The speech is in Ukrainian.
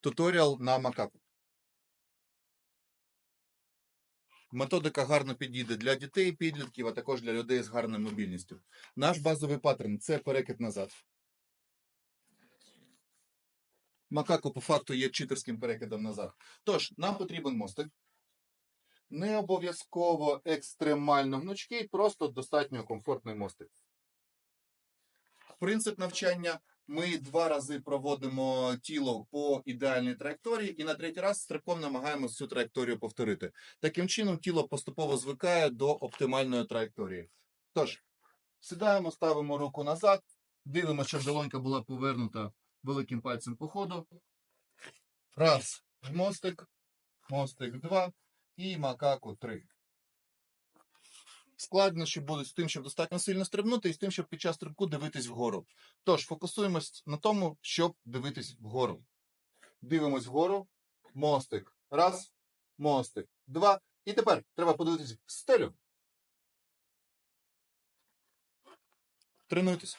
Туторіал на макаку. Методика гарно підійде для дітей, підлітків, а також для людей з гарною мобільністю. Наш базовий паттерн це перекид назад. Макако по факту є читерським перекидом назад. Тож, нам потрібен мостик. Не обов'язково екстремально гнучкий, просто достатньо комфортний мостик. Принцип навчання ми два рази проводимо тіло по ідеальній траєкторії, і на третій раз стрибком намагаємося цю траєкторію повторити. Таким чином, тіло поступово звикає до оптимальної траєкторії. Тож, сідаємо, ставимо руку назад, дивимося, щоб долонька була повернута великим пальцем по ходу. Раз, мостик, мостик два і макаку три. Складнощі будуть з тим, щоб достатньо сильно стрибнути, і з тим, щоб під час стрибку дивитись вгору. Тож фокусуємось на тому, щоб дивитись вгору. Дивимось вгору. Мостик. Раз. Мостик. Два. І тепер треба подивитись в стелю. Тренуйтесь.